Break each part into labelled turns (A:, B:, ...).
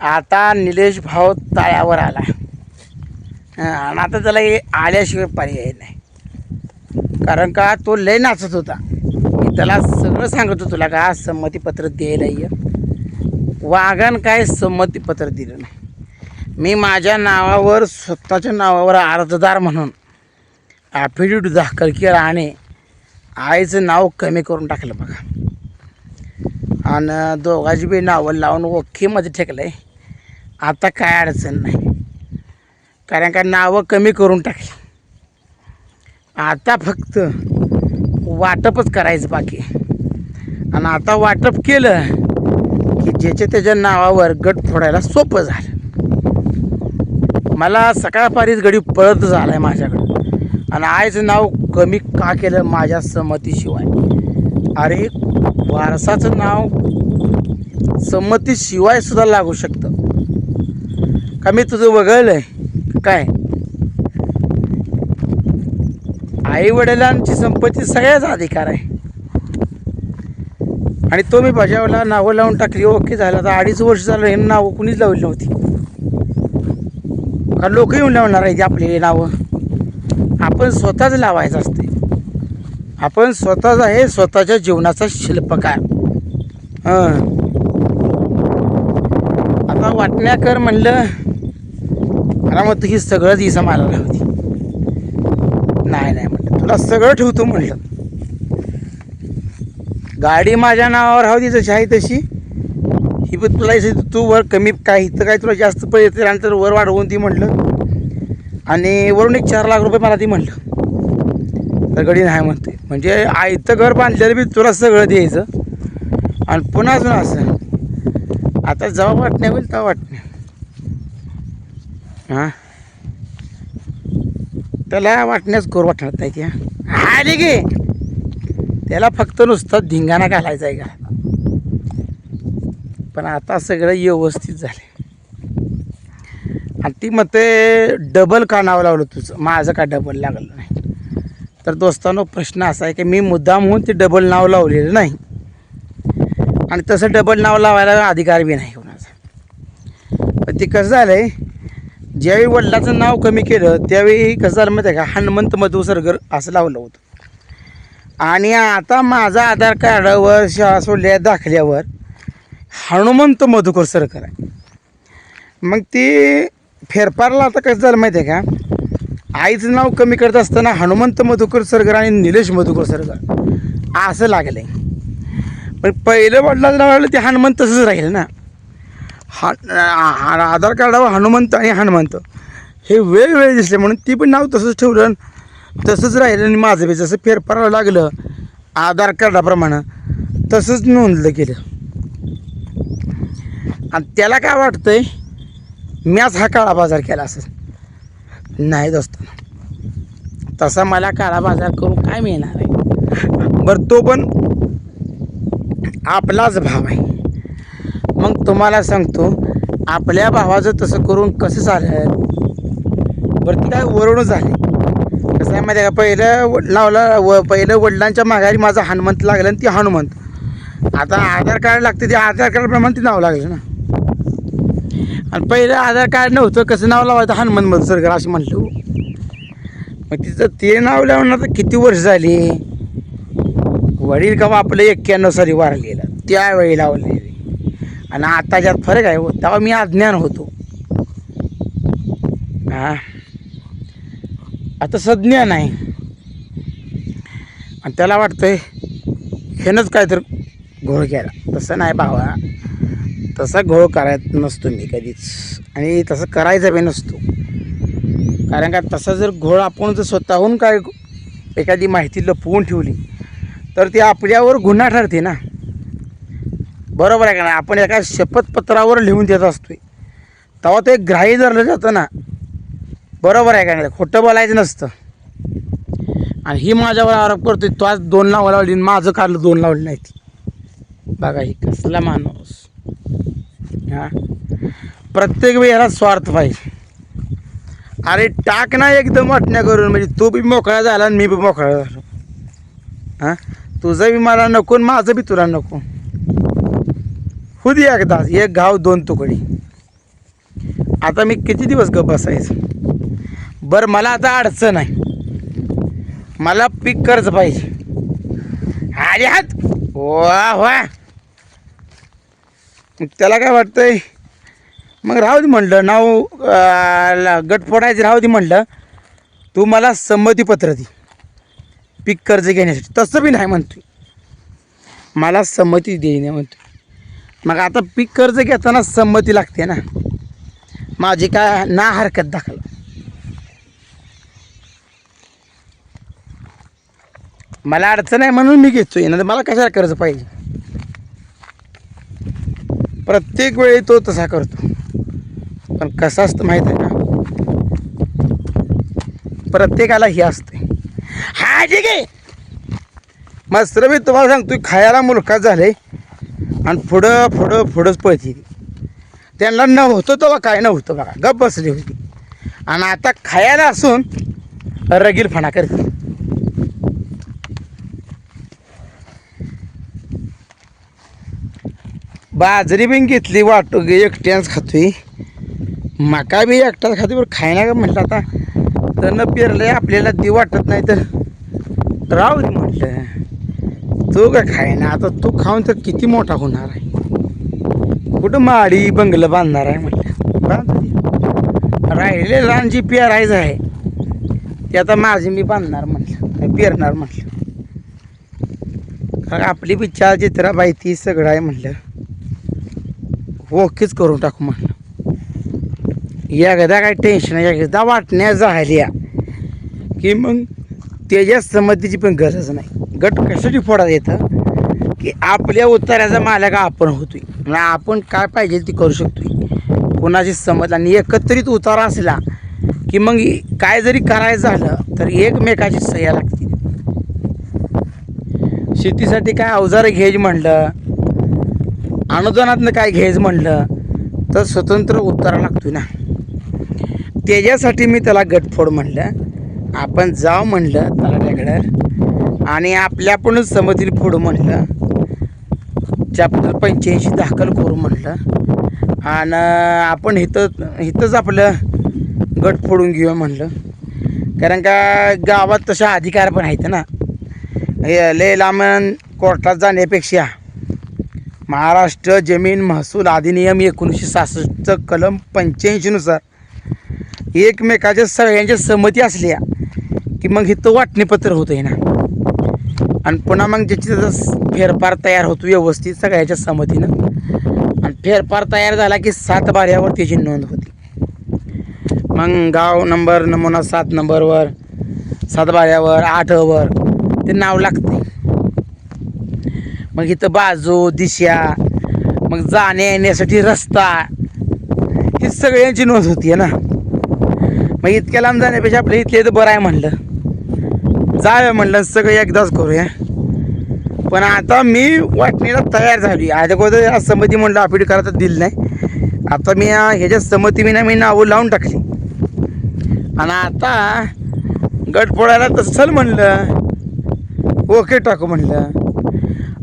A: आता निलेश भाऊ तळ्यावर आला. आणि आता त्याला हे आल्याशिवाय पर्याय नाही. कारण का तो लय नाचत होता. मी त्याला सगळं सांगत होतो तुला का संमतीपत्र द्यायला ये. वाघान काय संमतीपत्र दिलं नाही. मी माझ्या नावावर स्वतःच्या नावावर अर्जदार म्हणून ॲफिडेविट दाखल केला आणि आईचं नाव कमी करून टाकलं बघा. आणि दोघाची बी नावं लावून ओखेमध्ये ठेकलं आहे आता काय अडचण नाही. कारण का नावं कमी करून टाकली. आता फक्त वाटपच करायचं बाकी आणि आता वाटप केलं की ज्याच्या त्याच्या नावावर गट फोडायला सोपं झालं. मला सकाळपारीच गडी पळत झाला आहे माझ्याकडं. आणि आईचं नाव कमी का केलं माझ्या संमतीशिवाय? अरे वारसाचं नाव संमतीशिवाय सुद्धा लागू शकतं. का मी तुझं वगळलं आहे काय? आई वडिलांची संपत्ती सगळ्याचा अधिकार आहे. आणि तो मी बजावला नावं लावून टाकली ओके झालं. आता अडीच वर्ष झालं हे नावं कुणीच लावली नव्हती. कारण लोक येऊन लावणार आहे आपली नावं? आपण स्वतःच लावायचं असते. आपण स्वतःच आहे स्वतःच्या जीवनाचा शिल्पकार. हां. आता वाटण्याकर म्हणलं मला मग ही सगळंच ही समाला होती. नाही नाही म्हटलं तुला सगळं ठेवतो म्हटलं गाडी माझ्या नावावर हवी जशी आहे तशी. ही पण तुला तू वर कमी काय इथं काय तुला जास्त पैसे त्यानंतर वर वाढवून ती म्हणलं. आणि वरून एक चार लाख रुपये मला ती म्हणलं. तर गडी नाही म्हणते. म्हणजे आयतं इथं घर बांधलेलं बी तुला सगळं द्यायचं. आणि पुन्हा अजून असं. आता जेव्हा वाटण्या होईल तेव्हा वाटण्या. हां? त्याला वाटण्यास गोर वाटणार नाही की आले गे त्याला फक्त नुसतं धिंगाणा घालायचा आहे का? पण आता सगळं व्यवस्थित झालं आणि ती मते डबल का नाव लावलं तुझं? माझं का डबल लागलं नाही? तर दोस्तांनो प्रश्न असा आहे की मी मुद्दाम होऊन ते डबल नाव लावलेलं नाही. आणि तसं डबल नाव लावायला अधिकार बी नाही कोणाचा. पण ते कसं झालं आहे ज्यावेळी वडिलाचं नाव कमी केलं त्यावेळी कसं झालं माहिती आहे का? हनुमंत मधु सरगर असं लावलं होतं. आणि आता माझा आधार कार्डावर शाळा सोडल्या दाखल्यावर हनुमंत मधुकर सरकर आहे. मग ती फेरफारला आता कसं झालं माहिती आहे का? आईचं नाव कमी करत असताना हनुमंत मधुकर सरगर आणि निलेश मधुकर सरगर असं लागलं आहे पण पहिलं वडिलाचं नाव लागलं ते हनुमंत तसंच राहील ना? हा हा- आधार कार्डावर हनुमंत आणि हनुमंत. हे वेगवेगळे दिसले म्हणून ती पण नाव तसंच ठेवलं तसंच राहिलं आणि माझं बी जसं फेरफारावं लागलं आधार कार्डाप्रमाणे तसंच नोंदलं गेलं. आणि त्याला काय वाटतंय मीच हा काळा बाजार केला असं नाही दोस्त. तसा मला काळा बाजार करून काय मिळणार आहे? बरं तो पण आपलाच भाव आहे. तुम्हाला सांगतो आपल्या भावाचं तसं करून कसं झालं बरं ती काय वरून झाली. कसं आहे माहिती आहे का? पहिलं लावला लावलं व पहिलं वडिलांच्या माघारी माझा हनुमंत लागलं आणि ती हनुमंत. आता आधार कार्ड लागते ते आधार कार्डप्रमाणे ते नाव लागलं ना. आणि पहिलं आधार कार्ड नव्हतं कसं नाव लावायचं? हनुमंत मधुसरकर असं म्हटलं हो. मग तिचं ते नाव लावून आता किती वर्ष झाली? वडील का आपलं एक्क्याण्णव साली वारलेलं. त्यावेळी लावले. आणि आता ज्यात फरक आहे हो तेव्हा मी अज्ञान होतो. हा. आता सज्ञान आहे. आणि त्याला वाटतंय हेनंच काय तर घोळ केला. तसं नाही भावा तसा घोळ करायत नसतो मी कधीच. आणि तसं करायचा बी नसतो. कारण का तसा जर घोळ आपण जर स्वतःहून काय एखादी माहिती लपवून ठेवली तर ती आपल्यावर गुन्हा ठरते ना. बरोबर आहे का नाही? आपण एका शपथपत्रावर लिहून देत असतोय. तेव्हा ते ग्राही धरलं जातं ना. बरोबर आहे का नाही? खोटं बोलायचं नसतं. आणि ही माझ्यावर आरोप करतोय तो आज दोन नावं लावली आणि माझं काढलं दोन लावलं नाही ती बघा ही कसला माणूस. हां? प्रत्येक वेळेला स्वार्थ पाहिजे. अरे टाक ना एकदम वाटण्या करून म्हणजे तू बी मोकळा झाला आणि मी बी मोकळा झालो. हां? तुझं बी मला नको आणि माझं बी तुला नको. होऊ दे एकदा एक घाव दोन तुकडी. आता मी किती दिवस गप बसायचं? बरं मला आता अडचण आहे. मला पीक कर्ज पाहिजे. अरे हात. वा वा. मग त्याला काय वाटतंय? मग राहू दे म्हणलं नाव अं, गट फोडायचं राहू दे म्हणलं. तू मला संमतीपत्र दे. पीक कर्ज घेण्यासाठी. तसं बी नाही म्हणतोय. मला संमती देणे म्हणतोय. मग आता पीक कर्ज घेताना संमती लागते ना. माझी काय ना हरकत दाखल. मला अडचण आहे म्हणून मी घेतोय ना मला कशाला कर्ज पाहिजे? प्रत्येक वेळी तो तसा करतो. पण कसं असतं माहीत आहे का? प्रत्येकाला हे असते. हा ठीक आहे. मस्त मी तुम्हाला सांगतो खायला मुलखात झाले आणि पुढं पुढं पुढंच पळतील त्यांना नव्हतं तेव्हा काय नव्हतं बघा. गप बसली होती. आणि आता खायला असून रगीलपणा करते. बाजरी पण घेतली वाटो एकट्याच खातोय. मका बी एकटाच खातोय बरं खायला का म्हटलं आता. तर न पेरलंय आपल्याला ती वाटत नाही तर. राहू दे म्हटलं. तू का खायना आता तू खाऊन तर किती मोठा होणार आहे. कुठं माडी बंगलं बांधणार आहे म्हटलं. राहिले रान जी पेरायचं आहे. ते आता माझी मी बांधणार म्हटलं. पेरणार म्हटलं. कारण आपली बी चार चित्राबाई ती सगळं आहे म्हटलं. ओकेच करून टाकू म्हटलं. एकदा काय टेन्शन एकदा वाटण्या झाल्या की मग त्याच्या समतीची पण गरज नाही. गट कशासाठी फोडायला येतं की आपल्या उत्तराचा मालक आपण होतोय. आणि आपण काय पाहिजे ते करू शकतोय. कोणाची समज आणि एकत्रित उतारा असला की मग काय जरी करायचं झालं तर एकमेकाची सह्या लागतील शेतीसाठी काय अवजारं घ्यायची म्हणलं अनुदानातनं काय घ्यायचं म्हणलं तर स्वतंत्र उत्तरा लागतोय ना. त्याच्यासाठी मी त्याला गटफोड म्हणलं. आपण जाऊ म्हणलं तलाट्याकडं आणि आपल्या पण समतील पुढं म्हणलं. चॅप्टर पंच्याऐंशी दाखल करू म्हणलं. आणि आपण इथं इथंच आपलं गट फोडून घेऊया म्हणलं. कारण का गावात तशा अधिकार पण आहेत ना. हे लांबन कोर्टात जाण्यापेक्षा महाराष्ट्र जमीन महसूल अधिनियम एकोणीसशे सहासष्टचं कलम पंच्याऐंशीनुसार एकमेकाच्या सगळ्यांच्या संमती असल्या की मग इथं वाटणीपत्र होतं आहे ना. आणि पुन्हा मग ज्याची त्याचा फेरफार तयार होतो व्यवस्थित सगळ्याच्या संमतीनं. आणि फेरफार तयार झाला की सात बाऱ्यावर त्याची नोंद होती. मग गाव नंबर नमुना सात नंबरवर सात बाऱ्यावर आठवर ते नाव लागते. मग इथं बाजू दिशा मग जाण्या येण्यासाठी रस्ता ही सगळ्यांची नोंद होती ना. मग इतक्या लांब जाण्यापेक्षा आपल्या इथले तर बरं आहे म्हणलं. जाऊया म्हणलं सगळं एकदाच करूया. पण आता मी वाटणीला तयार झाली आता अगोदर या संमती म्हणलं अपीड करायला दिलं नाही. आता मी ह्याच्या संमती मी ना मी नावं लावून टाकली. आणि आता गट फोडायला तसं चल म्हणलं. ओके टाकू म्हणलं.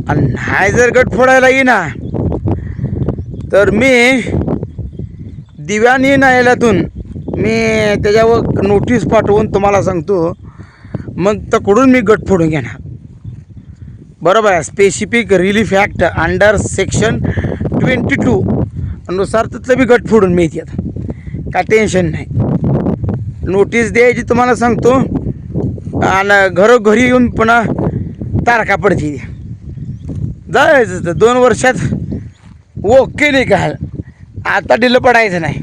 A: आणि नाही जर गट फोडायला येईना तर मी दिव्यानी न्यायालयातून मी त्याच्यावर नोटीस पाठवून तुम्हाला सांगतो. मग तकडून मी गट फोडून घेणार. बरोबर आहे specific relief act under section twenty two नुसार तिथलं बी गट फोडून मिळते आता. काय टेन्शन नाही. नोटीस द्यायची तुम्हाला सांगतो. आणि घरोघरी येऊन पुन्हा तारखा पडते. जायचं तर दोन वर्षात ओके नाही का? आता डिलं पडायचं नाही.